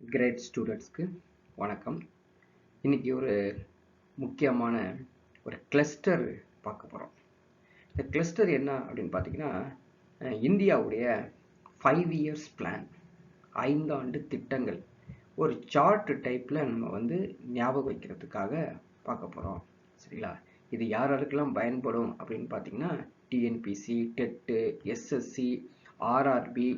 Great ஸ்டூடெண்ட்ஸ்க்கு வணக்கம். இன்றைக்கி ஒரு முக்கியமான ஒரு கிளஸ்டர் பார்க்க போகிறோம் இந்த கிளஸ்டர் என்ன அப்படின்னு பார்த்தீங்கன்னா இந்தியாவுடைய ஃபைவ் இயர்ஸ் பிளான் ஐந்தாண்டு திட்டங்கள் ஒரு சார்ட் டைப்பில் நம்ம வந்து ஞாபகம் வைக்கிறதுக்காக பார்க்க போகிறோம் சரிங்களா? இது யார் யாருக்கெல்லாம் பயன்படும் அப்படின்னு பார்த்தீங்கன்னா டிஎன்பிசி டெட்டு எஸ்எஸ்சி ஆர்ஆர்பி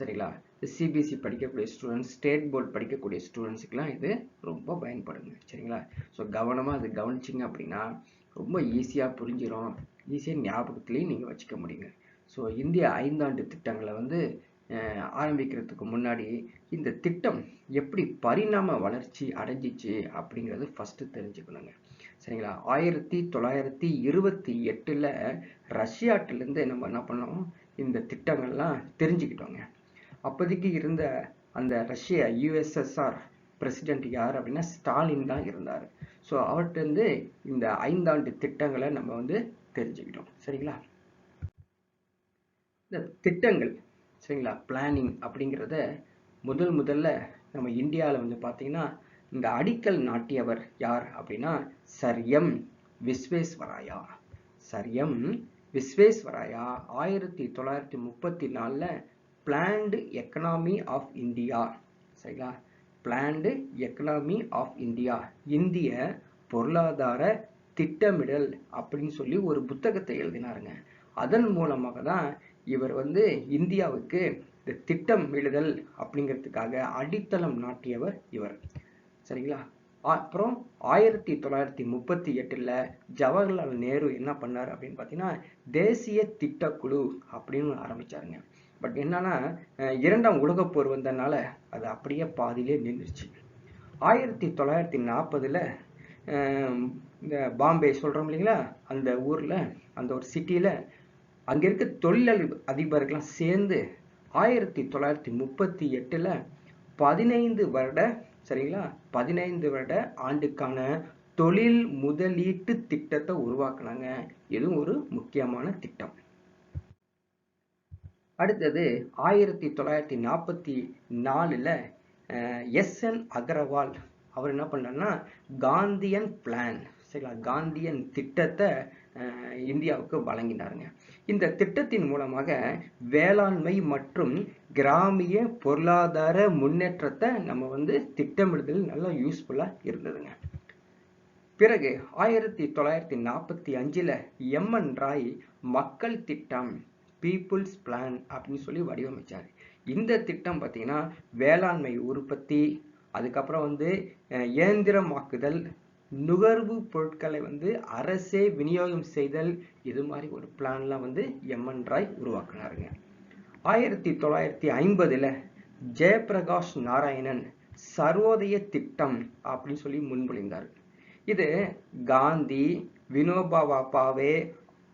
சரிங்களா? சிபிஎஸ்சி படிக்கக்கூடிய ஸ்டூடெண்ட்ஸ் ஸ்டேட் போர்டு படிக்கக்கூடிய ஸ்டூடெண்ட்ஸுக்கெலாம் இது ரொம்ப பயன்படுங்க சரிங்களா? ஸோ கவனமாக அது கவனிச்சிங்க அப்படின்னா ரொம்ப ஈஸியாக புரிஞ்சிடும் ஈஸியாக ஞாபகத்துலேயும் நீங்கள் வச்சுக்க முடியுங்க. ஸோ இந்திய ஐந்தாண்டு திட்டங்களை வந்து ஆரம்பிக்கிறதுக்கு முன்னாடி இந்த திட்டம் எப்படி பரிணாம வளர்ச்சி அடைஞ்சிச்சு அப்படிங்கிறது ஃபஸ்ட்டு தெரிஞ்சுக்கணுங்க. சரிங்களா? ஆயிரத்தி தொள்ளாயிரத்தி இருபத்தி எட்டில் ரஷ்யாட்டிலேருந்து நம்ம என்ன பண்ணோம்? இந்த திட்டங்கள்லாம் தெரிஞ்சுக்கிட்டோங்க. அப்போதைக்கு இருந்த அந்த ரஷ்ய யுஎஸ்எஸ்ஆர் பிரசிடென்ட் யார் அப்படின்னா ஸ்டாலின் தான் இருந்தார். ஸோ அவர்கிட்டருந்து இந்த ஐந்தாண்டு திட்டங்களை நம்ம வந்து தெரிஞ்சுக்கிட்டோம். சரிங்களா? இந்த திட்டங்கள் சரிங்களா? பிளானிங் அப்படிங்கிறத முதல் முதல்ல நம்ம இந்தியாவில் வந்து பார்த்தீங்கன்னா இந்த அடிக்கல் நாட்டியவர் யார் அப்படின்னா சரியம் விஸ்வேஸ்வராயா. சரியம் விஸ்வேஸ்வராயா ஆயிரத்தி தொள்ளாயிரத்தி முப்பத்தி நாலில் பிளான்டு எக்கனாமி ஆஃப் இந்தியா சரிங்களா? பிளான்டு எக்கனாமி ஆஃப் இந்தியா இந்திய பொருளாதார திட்டமிடல் அப்படின்னு சொல்லி ஒரு புத்தகத்தை எழுதினாருங்க. அதன் மூலமாக தான் இவர் வந்து இந்தியாவுக்கு இந்த திட்டமிடுதல் அப்படிங்கிறதுக்காக அடித்தளம் நாட்டியவர் இவர். சரிங்களா? அப்புறம் ஆயிரத்தி தொள்ளாயிரத்தி முப்பத்தி எட்டில் ஜவஹர்லால் நேரு என்ன பண்ணார் அப்படின்னு பார்த்தீங்கன்னா தேசிய திட்டக்குழு அப்படின்னு ஆரம்பிச்சாருங்க. பட் என்னன்னா இரண்டாம் உலகப்போர் வந்ததுனால வந்தனால அது அப்படியே பாதியிலே நின்றுச்சு. ஆயிரத்தி தொள்ளாயிரத்தி நாற்பதில் இந்த பாம்பே சொல்கிறோம் இல்லைங்களா? அந்த ஊரில் அந்த ஒரு சிட்டியில் அங்கே இருக்க தொழில் அதிபர்கள்லாம் சேர்ந்து ஆயிரத்தி தொள்ளாயிரத்தி முப்பத்தி எட்டில் பதினைந்து வருட சரிங்களா? பதினைந்து வருட ஆண்டுக்கான தொழில் முதலீட்டு திட்டத்தை உருவாக்குனாங்க. இதுவும் ஒரு முக்கியமான திட்டம். அடுத்தது ஆயிரத்தி தொள்ளாயிரத்தி நாற்பத்தி நாலில் எஸ் என் அகர்வால் அவர் என்ன பண்ணாருன்னா காந்தியன் பிளான் சரிங்களா? காந்தியன் திட்டத்தை இந்தியாவுக்கு வழங்கினாருங்க. இந்த திட்டத்தின் மூலமாக வேளாண்மை மற்றும் கிராமிய பொருளாதார முன்னேற்றத்தை நம்ம வந்து திட்டமிடுதல் நல்லா யூஸ்ஃபுல்லாக இருந்ததுங்க. பிறகு ஆயிரத்தி தொள்ளாயிரத்தி நாற்பத்தி அஞ்சில் எம்என் ராய் மக்கள் திட்டம் பீப்புள்ஸ் பிளான் அப்படின்னு சொல்லி வடிவமைச்சார். இந்த திட்டம் பார்த்தீங்கன்னா வேளாண்மை உற்பத்தி அதுக்கப்புறம் வந்து இயந்திரமாக்குதல் நுகர்வு பொருட்களை வந்து அரசே விநியோகம் செய்தல் இது மாதிரி ஒரு பிளான்லாம் வந்து எம்என் ராய் உருவாக்குனாருங்க. ஆயிரத்தி தொள்ளாயிரத்தி ஐம்பதில் ஜெயபிரகாஷ் நாராயணன் சர்வோதய திட்டம் அப்படின்னு சொல்லி முன்மொழிந்தார். இது காந்தி வினோபா பாவே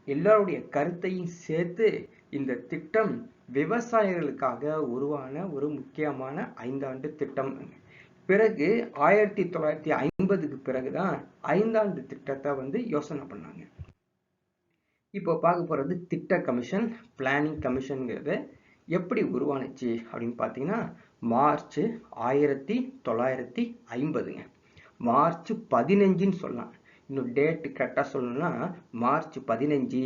எல்லாருடைய கருத்தையும் சேர்த்து இந்த திட்டம் விவசாயிகளுக்காக உருவான ஒரு முக்கியமான ஐந்தாண்டு திட்டம். பிறகு ஆயிரத்தி தொள்ளாயிரத்தி ஐம்பதுக்கு பிறகுதான் ஐந்தாண்டு திட்டத்தை வந்து யோசனை பண்ணாங்க. இப்போ பார்க்க போகிறது திட்ட கமிஷன் பிளானிங் கமிஷனுங்கிறது எப்படி உருவானுச்சு அப்படின்னு பார்த்தீங்கன்னா மார்ச் ஆயிரத்தி தொள்ளாயிரத்தி ஐம்பதுங்க. மார்ச் பதினஞ்சுன்னு சொல்லலாம். இன்னும் டேட்டு கரெக்டாக சொல்லணும்னா மார்ச் பதினஞ்சு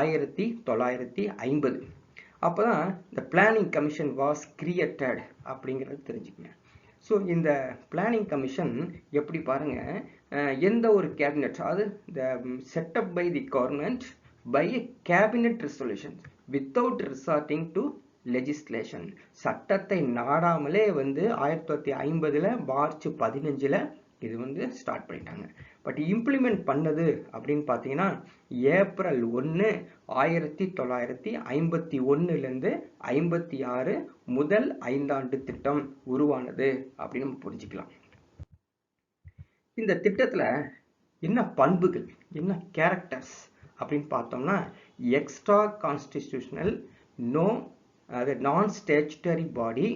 ஆயிரத்தி தொள்ளாயிரத்தி ஐம்பது. அப்போ தான் இந்த பிளானிங் கமிஷன் வாஸ் கிரியேட்டட் அப்படிங்கிறது தெரிஞ்சுக்கங்க. ஸோ இந்த பிளானிங் கமிஷன் எப்படி பாருங்க எந்த ஒரு கேபினெட் அதாவது இந்த setup by the government by a cabinet resolution without resorting to legislation சட்டத்தை நாடாமலே வந்து ஆயிரத்தி தொள்ளாயிரத்தி ஐம்பதில் மார்ச் பதினஞ்சில் இது வந்து ஸ்டார்ட் பண்ணிட்டாங்க. பட் இம்ப்ளிமெண்ட் பண்ணது அப்படின்னு பார்த்தீங்கன்னா ஏப்ரல் ஒன்று ஆயிரத்தி தொள்ளாயிரத்தி ஐம்பத்தி ஒன்றுலேருந்து ஐம்பத்தி ஆறு முதல் ஐந்தாண்டு திட்டம் உருவானது அப்படின்னு நம்ம புரிஞ்சுக்கலாம். இந்த திட்டத்தில் என்ன பண்புகள் என்ன கேரக்டர்ஸ் அப்படின்னு பார்த்தோம்னா எக்ஸ்ட்ரா கான்ஸ்டிடியூஷனல் நோ அது non statutory body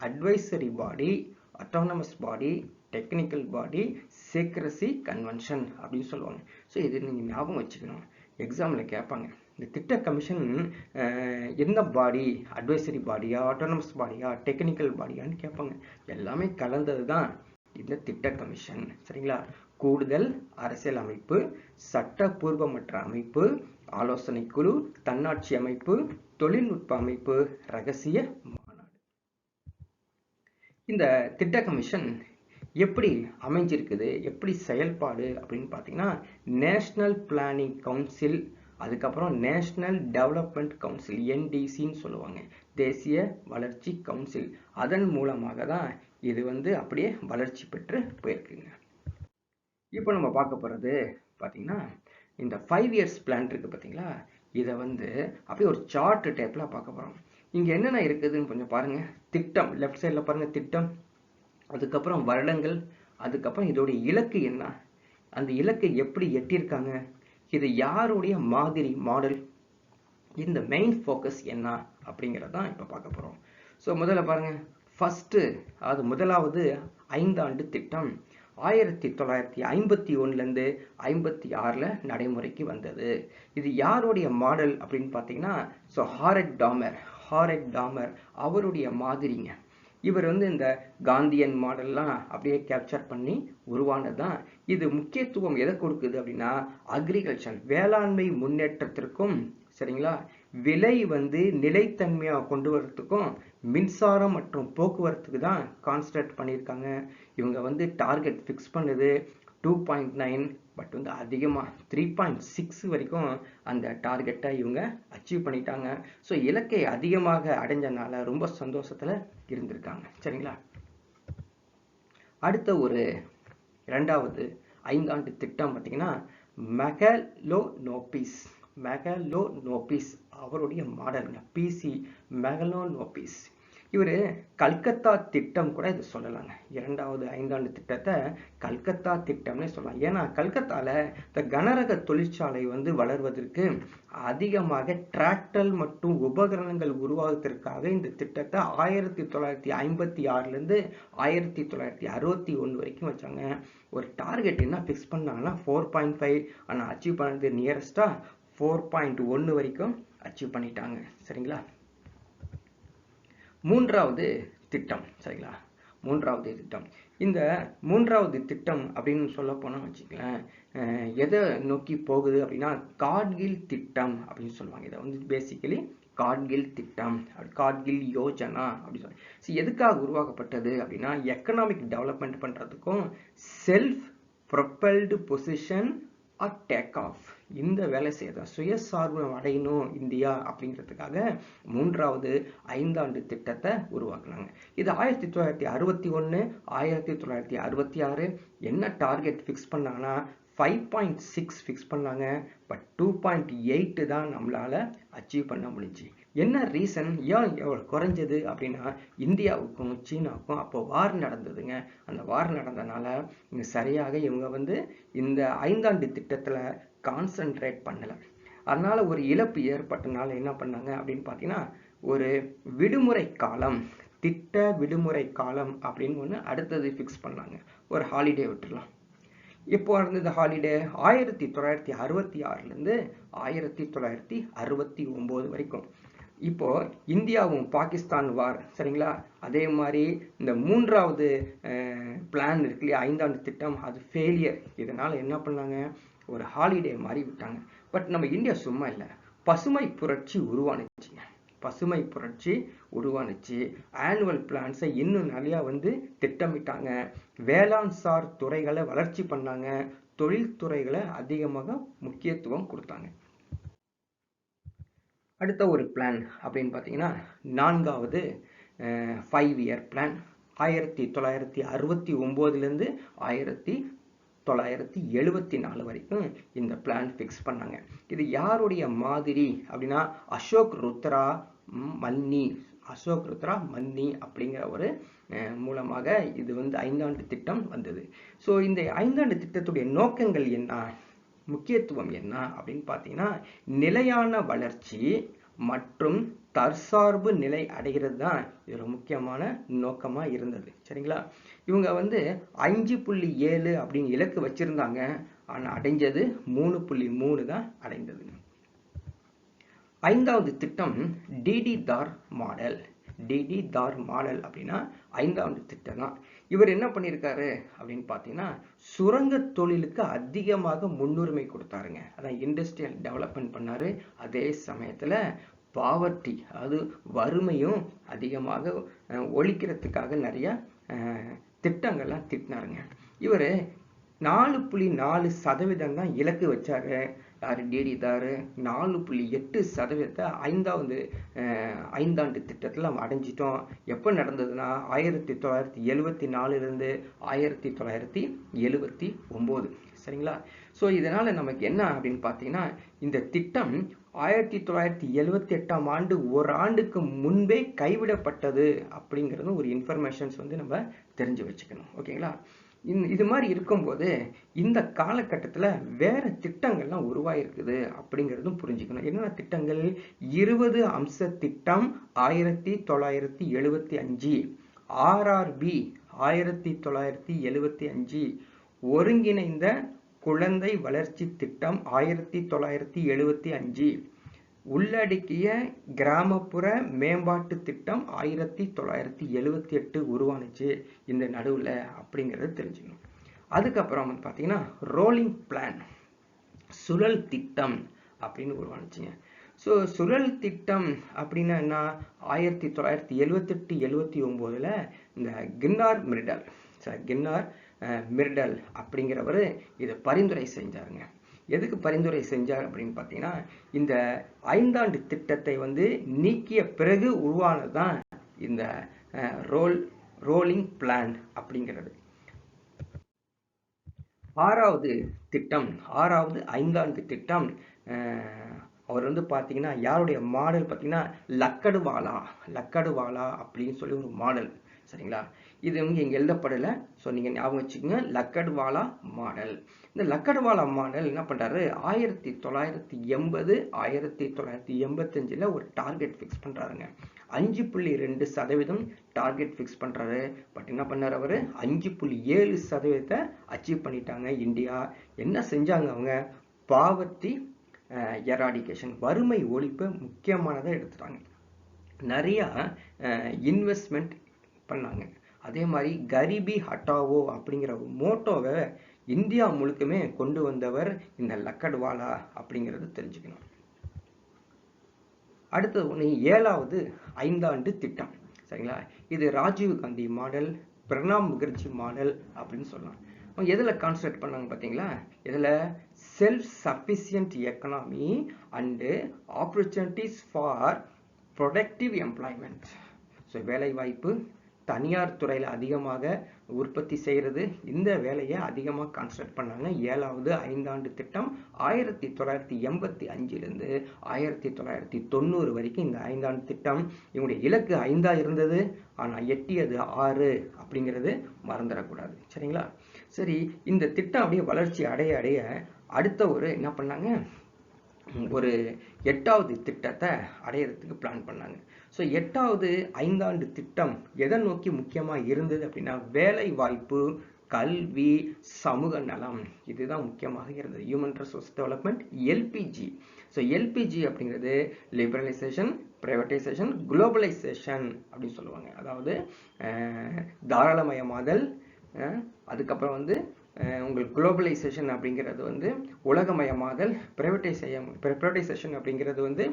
advisory body autonomous body technical body secrecy convention அப்படின்னு சொல்லுவாங்க. ஸோ இது நீங்கள் ஞாபகம் வச்சுக்கணும். எக்ஸாமில் கேட்பாங்க. இந்த திட்ட கமிஷன் எந்த பாடி அட்வைசரி பாடியா ஆட்டோனமஸ் பாடியா டெக்னிக்கல் பாடியான்னு கேட்பாங்க. எல்லாமே கலந்தது தான் இந்த திட்ட கமிஷன் சரிங்களா? கூடுதல் அரசியல் அமைப்பு சட்டப்பூர்வமற்ற அமைப்பு ஆலோசனை குழு தன்னாட்சி அமைப்பு தொழில்நுட்ப அமைப்பு ரகசிய மாநாடு. இந்த திட்ட கமிஷன் எப்படி அமைஞ்சிருக்குது எப்படி செயல்பாடு அப்படின்னு பார்த்தீங்கன்னா நேஷ்னல் பிளானிங் கவுன்சில் அதுக்கப்புறம் நேஷ்னல் டெவலப்மெண்ட் கவுன்சில் என்டிசின்னு சொல்லுவாங்க. தேசிய வளர்ச்சி கவுன்சில் அதன் மூலமாக தான் இது வந்து அப்படியே வளர்ச்சி பெற்று போயிருக்குங்க. இப்போ நம்ம பார்க்க போகிறது பார்த்தீங்கன்னா இந்த ஃபைவ் இயர்ஸ் பிளான் இருக்குது பார்த்தீங்களா? இதை வந்து அப்படியே ஒரு சார்ட் டைப்பில் பார்க்க போகிறோம் இங்கே என்னென்ன இருக்குதுன்னு கொஞ்சம் பாருங்கள் திட்டம் லெஃப்ட் சைடில் பாருங்கள் திட்டம். அதுக்கப்புறம் வருடங்கள் அதுக்கப்புறம் இதோடைய இலக்கு என்ன? அந்த இலக்கை எப்படி எட்டியிருக்காங்க? இது யாருடைய மாதிரி மாடல் இந்த மெயின் ஃபோக்கஸ் என்ன? அப்படிங்கிறதான் இப்போ பார்க்க போகிறோம் ஸோ முதல்ல பாருங்கள் ஃபஸ்ட்டு அது முதலாவது ஐந்தாண்டு திட்டம். ஆயிரத்தி தொள்ளாயிரத்தி ஐம்பத்தி ஒன்றுலேருந்து ஐம்பத்தி ஆறில் நடைமுறைக்கு வந்தது. இது யாருடைய மாடல் அப்படின்னு பார்த்தீங்கன்னா so Harrod Domar Harrod Domar அவருடைய மாதிரிங்க. இவர் வந்து இந்த காந்தியன் மாடல்லாம் அப்படியே கேப்சர் பண்ணி உருவானது தான் இது முக்கியத்துவம் எதை கொடுக்குது அப்படின்னா அக்ரிகல்ச்சர் வேளாண்மை முன்னேற்றத்திற்கும் சரிங்களா? விலை வந்து நிலைத்தன்மையாக கொண்டு வரத்துக்கும் மின்சாரம் மற்றும் போக்குவரத்துக்கு தான் கான்சன்ட்ரேட் பண்ணியிருக்காங்க. இவங்க வந்து டார்கெட் ஃபிக்ஸ் பண்ணுது டூ பாயிண்ட் நைன் பட் வந்து அதிகமாக த்ரீ பாயிண்ட் சிக்ஸ் வரைக்கும் அந்த டார்கெட்டை இவங்க அச்சீவ் பண்ணிட்டாங்க. ஸோ இலக்கை அதிகமாக அடைஞ்சனால ரொம்ப சந்தோஷத்தில் இருந்திருக்காங்க. சரிங்களா? அடுத்த ஒரு இரண்டாவது ஐந்தாண்டு திட்டம் பார்த்தீங்கன்னா மெகலோ நோபிஸ் மெகலோ நோபிஸ் அவருடைய மாடலுங்க. பிசி மெகலோ நோபிஸ் இவர் கல்கத்தா திட்டம் கூட இது சொல்லலாங்க. இரண்டாவது ஐந்தாண்டு திட்டத்தை கல்கத்தா திட்டம்னே சொல்லலாம். ஏன்னா கல்கத்தாவில் இந்த கனரக தொழிற்சாலை வந்து வளர்வதற்கு அதிகமாக டிராக்டர் மற்றும் உபகரணங்கள் உருவாகுவதற்காக இந்த திட்டத்தை ஆயிரத்தி தொள்ளாயிரத்தி ஐம்பத்தி ஆறுலேருந்து ஆயிரத்தி தொள்ளாயிரத்தி அறுபத்தி ஒன்று வரைக்கும் வச்சாங்க. ஒரு டார்கெட் என்ன? ஃபிக்ஸ் பண்ணாங்கன்னா ஃபோர் பாயிண்ட் ஃபைவ் ஆனால் அச்சீவ் பண்ணது நியரஸ்ட்டாக ஃபோர் பாயிண்ட் ஒன்று வரைக்கும் அச்சீவ் பண்ணிட்டாங்க. சரிங்களா? மூன்றாவது திட்டம் சரிங்களா? மூன்றாவது திட்டம். இந்த மூன்றாவது திட்டம் அப்படின்னு சொல்ல போனால் வச்சுக்கலாம் எதை நோக்கி போகுது அப்படின்னா கார்கில் திட்டம் அப்படின்னு சொல்லுவாங்க. இதை வந்து பேசிக்கலி கார்கில் திட்டம் கார்கில் யோஜனா அப்படின்னு சொல்லி. ஸோ எதுக்காக உருவாக்கப்பட்டது அப்படின்னா எக்கனாமிக் டெவலப்மெண்ட் பண்ணுறதுக்கும் self propelled position or take off இந்த வேலை செய்யறதா சுயசார்பு அடையணும் இந்தியா அப்படிங்கிறதுக்காக மூன்றாவது ஐந்தாண்டு திட்டத்தை உருவாக்குனாங்க. இது ஆயிரத்தி தொள்ளாயிரத்தி அறுபத்தி ஒன்று ஆயிரத்தி தொள்ளாயிரத்தி அறுபத்தி ஆறு. என்ன டார்கெட் ஃபிக்ஸ் பண்ணாங்கன்னா ஃபைவ் பாயிண்ட் சிக்ஸ் ஃபிக்ஸ் பண்ணாங்க. பட் டூ பாயிண்ட் எயிட்டு தான் நம்மளால் அச்சீவ் பண்ண முடிஞ்சு. என்ன ரீசன் ஏன் எவ்வளோ குறைஞ்சது அப்படின்னா இந்தியாவுக்கும் சீனாவுக்கும் அப்போ வார் நடந்ததுங்க. அந்த வார் நடந்தனால இங்கே சரியாக இவங்க வந்து இந்த ஐந்தாண்டு திட்டத்தில் கான்சன்ட்ரேட் பண்ணலை. அதனால் ஒரு இழப்பு ஏற்பட்டனால என்ன பண்ணாங்க அப்படின்னு பார்த்தீங்கன்னா ஒரு விடுமுறை காலம் திட்ட விடுமுறை காலம் அப்படின்னு ஒன்று அடுத்தது ஃபிக்ஸ் பண்ணாங்க. ஒரு ஹாலிடே விட்டுடலாம். இப்போ இருந்தது ஹாலிடே ஆயிரத்தி தொள்ளாயிரத்தி அறுபத்தி ஆறுலேருந்து ஆயிரத்தி தொள்ளாயிரத்தி அறுபத்தி ஒம்பது வரைக்கும். இப்போ இந்தியாவும் பாகிஸ்தான் வார் சரிங்களா? அதே மாதிரி இந்த மூன்றாவது பிளான் இருக்கு இல்லையா? ஐந்தாண்டு திட்டம் அது ஃபெயிலியர் இதனால் என்ன பண்ணாங்க? ஒரு ஹாலிடே மாதிரி விட்டாங்க. பட் நம்ம இந்தியா சும்மா இல்லை. பசுமை புரட்சி உருவானுச்சுங்க பசுமை புரட்சி உருவானுச்சு. ஆனுவல் பிளான்ஸை இன்னும் நிறையா வந்து திட்டமிட்டாங்க. வேளாண் சார் துறைகளை வளர்ச்சி பண்ணாங்க. தொழில்துறைகளை அதிகமாக முக்கியத்துவம் கொடுத்தாங்க. அடுத்த ஒரு பிளான் அப்படின்னு பார்த்தீங்கன்னா நான்காவது ஃபைவ் இயர் பிளான் ஆயிரத்தி தொள்ளாயிரத்தி அறுபத்தி ஒம்போதுலேருந்து ஆயிரத்தி தொள்ளாயிரத்தி எழுபத்தி நாலு வரைக்கும் இந்த பிளான் ஃபிக்ஸ் பண்ணாங்க. இது யாருடைய மாதிரி அப்படின்னா அசோக் ருத்ரா மன்னி அசோக் ருத்ரா மன்னி அப்படிங்கிற ஒரு மூலமாக இது வந்து ஐந்தாண்டு திட்டம் வந்தது. ஸோ இந்த ஐந்தாண்டு திட்டத்துடைய நோக்கங்கள் என்ன? முக்கியத்துவம் என்ன அப்படின்னு பார்த்தீங்கன்னா நிலையான வளர்ச்சி மற்றும் தற்சார்பு நிலை அடைகிறது தான் இதில் முக்கியமான நோக்கமாக இருந்தது. சரிங்களா? இவங்க வந்து அஞ்சு புள்ளி ஏழு அப்படின்னு இலக்கு வச்சுருந்தாங்க. ஆனால் அடைஞ்சது மூணு புள்ளி மூணு தான் அடைந்தது. ஐந்தாவது திட்டம் டிடி தார் மாடல் டிடி தார் மாடல் அப்படின்னா ஐந்தாவது திட்டம் தான். இவர் என்ன பண்ணியிருக்காரு அப்படின்னு பார்த்தீங்கன்னா சுரங்க தொழிலுக்கு அதிகமாக முன்னுரிமை கொடுத்தாருங்க. அதான் இண்டஸ்ட்ரியல் டெவலப்மெண்ட் பண்ணாரு. அதே சமயத்தில் பாவர்ட்டி அதாவது வறுமையும் அதிகமாக ஒழிக்கிறதுக்காக நிறைய திட்டங்கள்லாம் திட்டினாருங்க. இவர் நாலு புள்ளி நாலு சதவீதம் தான் இலக்கு வச்சாரு. யார் டிடிதாரு நாலு புள்ளி எட்டு சதவீதத்தை ஐந்தாவது ஐந்தாண்டு திட்டத்தில் நம்ம அடைஞ்சிட்டோம். எப்போ நடந்ததுன்னா ஆயிரத்தி தொள்ளாயிரத்தி எழுவத்தி நாலுலேருந்து ஆயிரத்தி தொள்ளாயிரத்தி எழுவத்தி ஒம்பது. சரிங்களா? ஸோ இதனால் நமக்கு என்ன அப்படின்னு பார்த்தீங்கன்னா இந்த திட்டம் ஆயிரத்தி தொள்ளாயிரத்தி எழுவத்தி எட்டாம் ஆண்டு ஒரு ஆண்டுக்கு முன்பே கைவிடப்பட்டது அப்படிங்கிறது ஒரு இன்ஃபர்மேஷன்ஸ் வந்து நம்ம தெரிஞ்சு வச்சுக்கணும். ஓகேங்களா? இது மாதிரி இருக்கும்போது இந்த காலகட்டத்தில் வேற திட்டங்கள்லாம் உருவாயிருக்குது அப்படிங்கிறதும் புரிஞ்சுக்கணும். என்னென்ன திட்டங்கள்? இருபது அம்ச திட்டம் ஆயிரத்தி தொள்ளாயிரத்தி எழுபத்தி அஞ்சு. ஆர்ஆர்பி ஆயிரத்தி தொள்ளாயிரத்தி எழுபத்தி அஞ்சு. ஒருங்கிணைந்த குழந்தை வளர்ச்சி திட்டம் ஆயிரத்தி தொள்ளாயிரத்தி எழுபத்தி அஞ்சு. உள்ளடக்கிய கிராமப்புற மேம்பாட்டு திட்டம் ஆயிரத்தி தொள்ளாயிரத்தி எழுவத்தி எட்டு உருவானுச்சு இந்த நடுவில் அப்படிங்கிறத தெரிஞ்சுக்கணும். அதுக்கப்புறம் வந்து பார்த்தீங்கன்னா ரோலிங் பிளான் சுழல் திட்டம் அப்படின்னு உருவானுச்சுங்க. ஸோ சுழல் திட்டம் அப்படின்னா என்ன? ஆயிரத்தி தொள்ளாயிரத்தி எழுவத்தெட்டு எழுவத்தி ஒம்போதில் இந்த Gunnar Myrdal sir Gunnar Myrdal அப்படிங்கிறவர் இதை பரிந்துரை செஞ்சாருங்க. எதுக்கு பரிந்துரை செஞ்சார் அப்படின்னு பார்த்தீங்கன்னா இந்த ஐந்தாண்டு திட்டத்தை வந்து நீக்கிய பிறகு உருவானதுதான் இந்த ரோல் ரோலிங் பிளான் அப்படிங்கிறது. ஆறாவது திட்டம் ஆறாவது ஐந்தாண்டு திட்டம் அஹ், அவர் வந்து பார்த்தீங்கன்னா யாருடைய மாடல் பார்த்தீங்கன்னா லக்கடுவாலா லக்கடுவாலா அப்படின்னு சொல்லி ஒரு மாடல் சரிங்களா? இது வந்து இங்கே எழுதப்படலை. ஸோ நீங்கள் ஞாபகம் வச்சுக்கோங்க. லக்கடுவாலா மாடல். இந்த லக்கடுவாலா மாடல் என்ன பண்ணுறாரு ஆயிரத்தி தொள்ளாயிரத்தி எண்பது ஆயிரத்தி தொள்ளாயிரத்தி எண்பத்தஞ்சில் ஒரு டார்கெட் ஃபிக்ஸ் பண்ணுறாருங்க அஞ்சு புள்ளி ரெண்டு சதவீதம் டார்கெட் ஃபிக்ஸ் பண்ணுறாரு பட் என்ன பண்ணார் அவர்? அஞ்சு புள்ளி ஏழு சதவீதத்தை அச்சீவ் பண்ணிட்டாங்க இந்தியா. என்ன செஞ்சாங்க அவங்க? பாவர்த்தி எராடிகேஷன் வறுமை ஒழிப்பு முக்கியமானதாக எடுத்துட்டாங்க. நிறையா இன்வெஸ்ட்மெண்ட் பண்ணாங்க. அதே மாதிரி கரிபி ஹட்டாவோ அப்படிங்கிற ஒரு மோட்டோவை இந்தியா முழுக்கமே கொண்டு வந்தவர் இந்த லக்கட்வாலா அப்படிங்கிறது தெரிஞ்சுக்கணும். அடுத்தது ஒன்று ஏழாவது ஐந்தாண்டு திட்டம். சரிங்களா? இது ராஜீவ் காந்தி மாடல் பிரணாப் முகர்ஜி மாடல் அப்படின்னு சொல்லலாம். அவங்க எதில் கான்சன்ட்ரேட் பண்ணாங்க பார்த்தீங்களா இதில் self sufficient economy and opportunities for productive employment so வேலைவாய்ப்பு தனியார் துறையில் அதிகமாக உற்பத்தி செய்கிறது இந்த வேலையை அதிகமாக கான்சன்ட்ரேட் பண்ணாங்க. ஏழாவது ஐந்தாண்டு திட்டம் ஆயிரத்தி தொள்ளாயிரத்தி எண்பத்தி அஞ்சிலிருந்து ஆயிரத்தி தொள்ளாயிரத்தி தொண்ணூறு வரைக்கும் இந்த ஐந்தாண்டு திட்டம் இவங்களுடைய இலக்கு ஐந்தாக இருந்தது. ஆனால் எட்டியது ஆறு அப்படிங்கிறது மறந்துடக்கூடாது. சரிங்களா? சரி இந்த திட்டம் அப்படியே வளர்ச்சி அடைய அடைய அடுத்த ஒரு என்ன பண்ணாங்க? ஒரு எட்டாவது திட்டத்தை அடையிறதுக்கு பிளான் பண்ணாங்க. ஸோ எட்டாவது ஐந்தாண்டு திட்டம் எதை நோக்கி முக்கியமாக இருந்தது அப்படின்னா வேலை வாய்ப்பு கல்வி சமூக நலம். இதுதான் முக்கியமாக இருந்தது. Human resource development LPG so LPG அப்படிங்கிறது லிபரலைசேஷன் ப்ரைவேட்டைசேஷன் குளோபலைசேஷன் அப்படின்னு சொல்லுவாங்க. அதாவது தாராளமயமாதல் அதுக்கப்புறம் வந்து உங்களுக்கு குளோபலைசேஷன் அப்படிங்கிறது வந்து உலகமயமாதல் ப்ரைவேட்டைசேஷன் ப்ரைவேட்டைசேஷன் அப்படிங்கிறது வந்து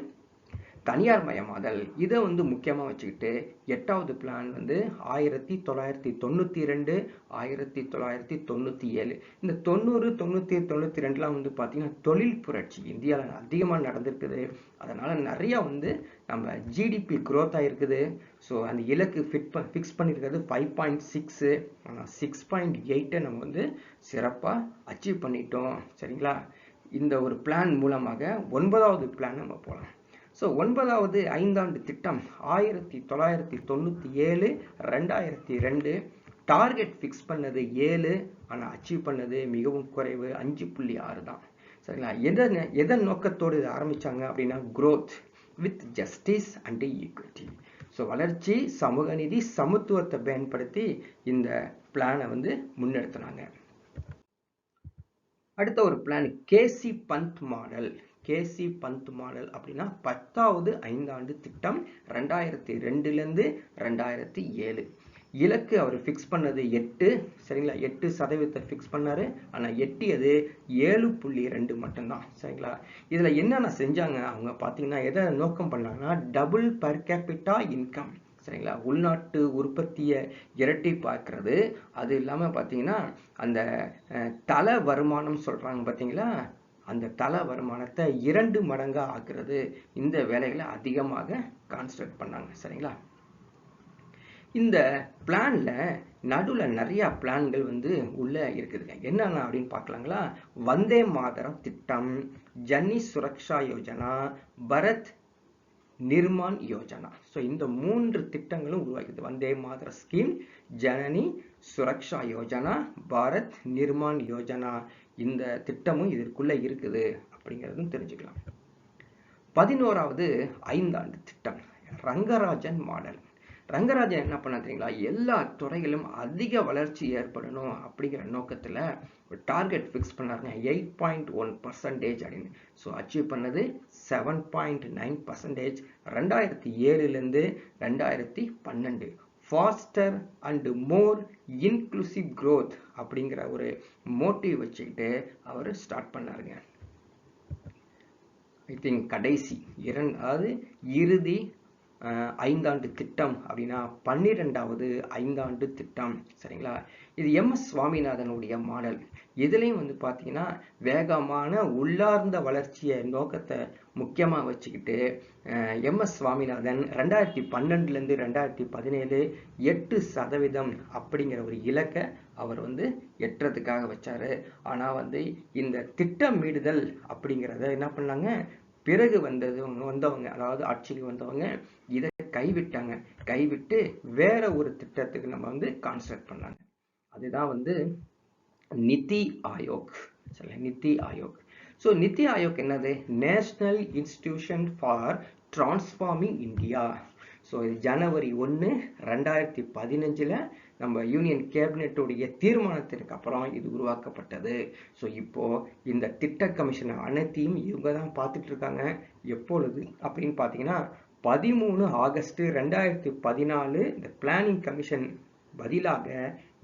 தனியார் மயமாதல். இதை வந்து முக்கியமாக வச்சுக்கிட்டு எட்டாவது பிளான் வந்து ஆயிரத்தி தொள்ளாயிரத்தி தொண்ணூற்றி ரெண்டு ஆயிரத்தி தொள்ளாயிரத்தி தொண்ணூற்றி ஏழு. இந்த தொண்ணூறு தொண்ணூற்றி தொண்ணூற்றி ரெண்டுலாம் வந்து பார்த்திங்கன்னா தொழில் புரட்சி. இந்தியாவில் அதிகமாக நடந்திருக்குது. அதனால் நிறையா வந்து நம்ம ஜிடிபி க்ரோத் ஆகிருக்குது ஸோ அந்த இலக்கு ஃபிட் ப ஃபிக்ஸ் பண்ணியிருக்கிறது ஃபைவ் பாயிண்ட் சிக்ஸு ஆனால் சிக்ஸ் பாயிண்ட் எயிட்டை நம்ம வந்து சிறப்பாக அச்சீவ் பண்ணிட்டோம். சரிங்களா? இந்த ஒரு பிளான் மூலமாக ஒன்பதாவது பிளான் நம்ம போகலாம் ஸோ ஒன்பதாவது ஐந்தாண்டு திட்டம் ஆயிரத்தி தொள்ளாயிரத்தி தொண்ணூற்றி ஏழு ரெண்டாயிரத்தி ரெண்டு. டார்கெட் ஃபிக்ஸ் பண்ணது ஏழு ஆனால் அச்சீவ் பண்ணது மிகவும் குறைவு அஞ்சு புள்ளி ஆறு தான். சரிங்களா? எதன் எதன் நோக்கத்தோடு இதை ஆரம்பிச்சாங்க அப்படின்னா growth with justice and equity so வளர்ச்சி சமூக நிதி சமத்துவத்தை பயன்படுத்தி இந்த பிளானை வந்து முன்னெடுத்துனாங்க. அடுத்த ஒரு plan KC Pant model KC Pant model அப்படின்னா பத்தாவது ஐந்தாண்டு திட்டம் ரெண்டாயிரத்தி ரெண்டுலேருந்து ரெண்டாயிரத்தி ஏழு. இலக்கு அவர் ஃபிக்ஸ் பண்ணது எட்டு சரிங்களா? எட்டு சதவீதத்தை ஃபிக்ஸ் பண்ணார். ஆனால் எட்டியது ஏழு புள்ளி ரெண்டு மட்டும்தான் சரிங்களா? இதில் என்னென்ன செஞ்சாங்க? அவங்க பார்த்தீங்கன்னா எதை நோக்கம் பண்ணாங்கன்னா டபுள் பர் கேபிட்டா இன்கம் சரிங்களா? உள்நாட்டு உற்பத்தியை இரட்டி பார்க்கறது. அது இல்லாமல் பார்த்தீங்கன்னா அந்த தலை வருமானம் சொல்கிறாங்க பார்த்தீங்களா அந்த தல வருமானத்தை இரண்டு மடங்காக ஆக்குறது இந்த வேலைகளை அதிகமாக கான்சன்ட்ரேட் பண்ணாங்க. சரிங்களா? இந்த பிளான்ல நடுவில் நிறையா பிளான்கள் வந்து உள்ளே இருக்குதுங்க. என்னென்ன அப்படின்னு பார்க்கலாங்களா? வந்தே மாதரம் திட்டம் ஜன்னி சுரக்ஷா யோஜனா பரத் நிர்மான் யோஜனா. ஸோ இந்த மூன்று திட்டங்களும் உருவாக்குது வந்தே மாதர ஸ்கீம் ஜனனி சுரக்ஷா யோஜனா பாரத் நிர்மான் யோஜனா. இந்த திட்டமும் இதற்குள்ள இருக்குது அப்படிங்கிறதும் தெரிஞ்சுக்கலாம். பதினோராவது ஐந்தாண்டு திட்டம் ரங்கராஜன் மாடல். ரங்கராஜன் என்ன பண்ண தெரியுங்களா? எல்லா துறையிலும் அதிக வளர்ச்சி ஏற்படணும் அப்படிங்கிற நோக்கத்தில் ஒரு டார்கெட் ஃபிக்ஸ் பண்ணாருங்க. எயிட் பாயிண்ட் ஒன் பர்சன்டேஜ் அப்படின்னு. ஸோ அச்சீவ் பண்ணது செவன் பாயிண்ட் நைன் பர்சன்டேஜ் ரெண்டாயிரத்தி ஏழுலேருந்து ரெண்டாயிரத்தி பன்னெண்டு. Faster and more inclusive growth அப்படிங்கிற ஒரு மோட்டிவ் வச்சுக்கிட்டு அவர் ஸ்டார்ட் பண்ணாருங்க. ஐ திங்க் கடைசி இரண்டாவது அதாவது இறுதி ஐந்தாண்டு திட்டம் அப்படின்னா பன்னிரெண்டாவது ஐந்தாண்டு திட்டம். சரிங்களா? இது எம் எஸ் சுவாமிநாதனுடைய மாடல். இதுலேயும் வந்து பார்த்தீங்கன்னா வேகமான உள்ளார்ந்த வளர்ச்சியை நோக்கத்தை முக்கியமாக வச்சுக்கிட்டு எம் எஸ் சுவாமிநாதன் ரெண்டாயிரத்தி பன்னெண்டுலேருந்து ரெண்டாயிரத்தி பதினேழு எட்டு சதவீதம் அப்படிங்கிற ஒரு இலக்கை அவர் வந்து எட்டுறதுக்காக வச்சாரு. ஆனால் வந்து இந்த திட்டமிடுதல் அப்படிங்கிறத என்ன பண்ணாங்க? பிறகு வந்தது வந்தவங்க அதாவது ஆட்சிக்கு வந்தவங்க இதை கைவிட்டாங்க. கைவிட்டு வேற ஒரு திட்டத்துக்கு நம்ம வந்து கான்சன்ட்ரேட் பண்ணாங்க. அதுதான் வந்து நிதி ஆயோக். சரி நிதி ஆயோக். ஸோ நிதி ஆயோக் என்னது? National institution for transforming India so இது ஜனவரி ஒன்று ரெண்டாயிரத்தி பதினஞ்சில் நம்ம யூனியன் கேபினெட்டுடைய தீர்மானத்திற்கு அப்புறம் இது உருவாக்கப்பட்டது. ஸோ இப்போது இந்த திட்ட கமிஷன் அனைத்தையும் இவங்க தான் பார்த்துட்டு இருக்காங்க எப்பொழுது அப்படின்னு பார்த்தீங்கன்னா பதிமூணு ஆகஸ்ட் ரெண்டாயிரத்தி பதினாலு இந்த பிளானிங் கமிஷன் பதிலாக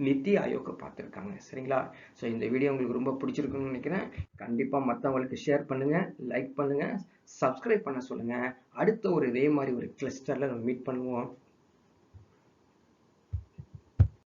நித்தி ஆயோக்கு பார்த்துருக்காங்க. சரிங்களா? ஸோ இந்த வீடியோ உங்களுக்கு ரொம்ப பிடிச்சிருக்குன்னு நினைக்கிறேன். கண்டிப்பாக மற்றவங்களுக்கு ஷேர் பண்ணுங்கள் லைக் பண்ணுங்கள் சப்ஸ்கிரைப் பண்ண சொல்லுங்கள் அடுத்த ஒரு இதே மாதிரி ஒரு கிளஸ்டரில் நம்ம மீட் பண்ணுவோம்.